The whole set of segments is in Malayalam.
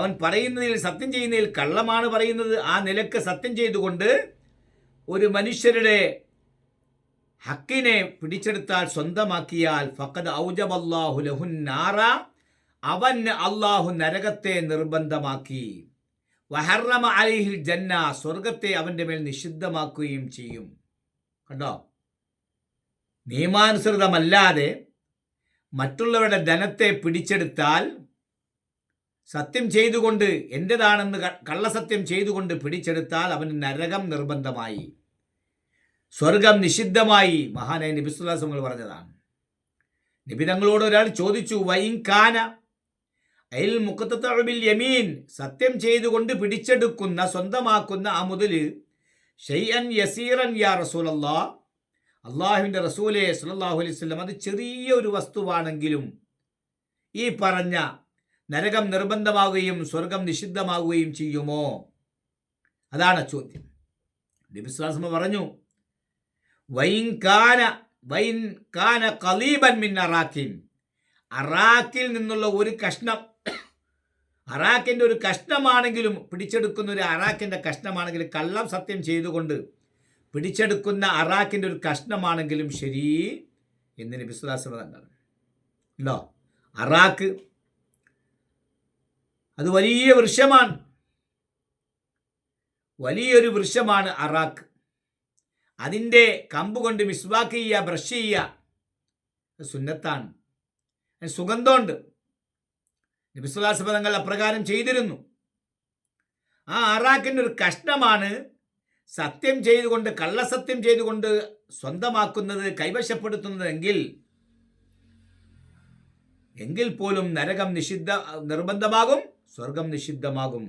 അവൻ പറയുന്നതിൽ സത്യം ചെയ്യുന്നതിൽ കള്ളമാണ് പറയുന്നത്. ആ നിലയ്ക്ക് സത്യം ചെയ്തുകൊണ്ട് ഒരു മനുഷ്യരുടെ ഹക്കിനെ പിടിച്ചെടുത്താൽ സ്വന്തമാക്കിയാൽ ഫഖദ് ഔജബല്ലാഹു ലഹുൻ നാറ. അവന് അള്ളാഹു നരകത്തെ നിർബന്ധമാക്കി. വഹർറമ അലിഹിൽ ജന്ന സ്വർഗത്തെ അവന്റെ മേൽ നിഷിദ്ധമാക്കുകയും ചെയ്യും. കണ്ടോ? നിയമാനുസൃതമല്ലാതെ മറ്റുള്ളവരുടെ ധനത്തെ പിടിച്ചെടുത്താൽ സത്യം ചെയ്തുകൊണ്ട് എന്റെതാണെന്ന് ക- കള്ളസത്യം ചെയ്തുകൊണ്ട് പിടിച്ചെടുത്താൽ അവന് നരകം നിർബന്ധമായി. സ്വർഗം നിഷിദ്ധമായി മഹാനായ നബിസുല്ലാസങ്ങൾ പറഞ്ഞതാണ്. നിബിതങ്ങളോട് ഒരാൾ ചോദിച്ചു വൈൻകാന അയൽ മുക്കത്തബിൽ യമീൻ? സത്യം ചെയ്തുകൊണ്ട് പിടിച്ചെടുക്കുന്ന സ്വന്തമാക്കുന്ന ആ മുതൽ ഷെയ്യൻ യസീറൻ യാ റസൂലല്ലാ റസൂലെ വസല്ലം അത് ചെറിയ ഒരു വസ്തുവാണെങ്കിലും ഈ പറഞ്ഞ നരകം നിർബന്ധമാകുകയും സ്വർഗം നിഷിദ്ധമാകുകയും ചെയ്യുമോ? അതാണ് ചോദ്യം. നബിസ്ലാസ്മ പറഞ്ഞു വൈൻ വൈൻ കാന അറാക്കിൽ നിന്നുള്ള ഒരു കഷ്ണം അറാക്കിന്റെ ഒരു കഷ്ണമാണെങ്കിലും പിടിച്ചെടുക്കുന്ന ഒരു അറാക്കിന്റെ കഷ്ണമാണെങ്കിലും കള്ളം സത്യം ചെയ്തുകൊണ്ട് പിടിച്ചെടുക്കുന്ന അറാക്കിന്റെ ഒരു കഷ്ണമാണെങ്കിലും ശരി എന്ന് വിശ്വാസം തങ്ങൾ അല്ലോ അറാക്ക് അത് വലിയ വൃക്ഷമാണ്. വലിയൊരു വൃക്ഷമാണ് അറാക്ക് അതിന്റെ കമ്പ് കൊണ്ട് മിസ്വാക്ക് ചെയ്യുക ബ്രഷ് ചെയ്യുക സുന്നത്താണ്. സുഗന്ധമുണ്ട്. നബിസ്വലാസപദങ്ങൾ അപ്രകാരം ചെയ്തിരുന്നു. ആ അറാക്കിന്റെ ഒരു കഷ്ണമാണ് സത്യം ചെയ്തുകൊണ്ട് കള്ളസത്യം ചെയ്തുകൊണ്ട് സ്വന്തമാക്കുന്നത് കൈവശപ്പെടുത്തുന്നതെങ്കിൽ എങ്കിൽ പോലും നരകം നിഷിദ്ധ നിർബന്ധമാകും. സ്വർഗം നിഷിദ്ധമാകും.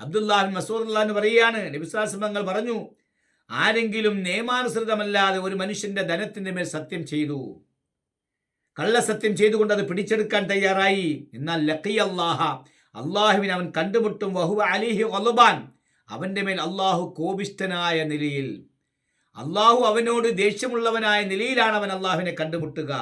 അബ്ദുല്ലാഹിൻ മസൂദ് പറയുകയാണ് നബിസ്വാസമങ്ങൾ പറഞ്ഞു ആരെങ്കിലും നിയമാനുസൃതമല്ലാതെ ഒരു മനുഷ്യന്റെ ധനത്തിന്റെ മേൽ സത്യം ചെയ്തു കള്ളസത്യം ചെയ്തുകൊണ്ട് അത് പിടിച്ചെടുക്കാൻ തയ്യാറായി എന്നാൽ ലക്കി അള്ളാഹ അള്ളാഹുവിനെ അവൻ കണ്ടുമുട്ടും വഹുവ അലിഹി ഒലബാൻ അവന്റെ മേൽ അള്ളാഹു കോപിഷ്ഠനായ നിലയിൽ. അള്ളാഹു അവനോട് ദേഷ്യമുള്ളവനായ നിലയിലാണ് അവൻ അള്ളാഹുവിനെ കണ്ടുമുട്ടുക.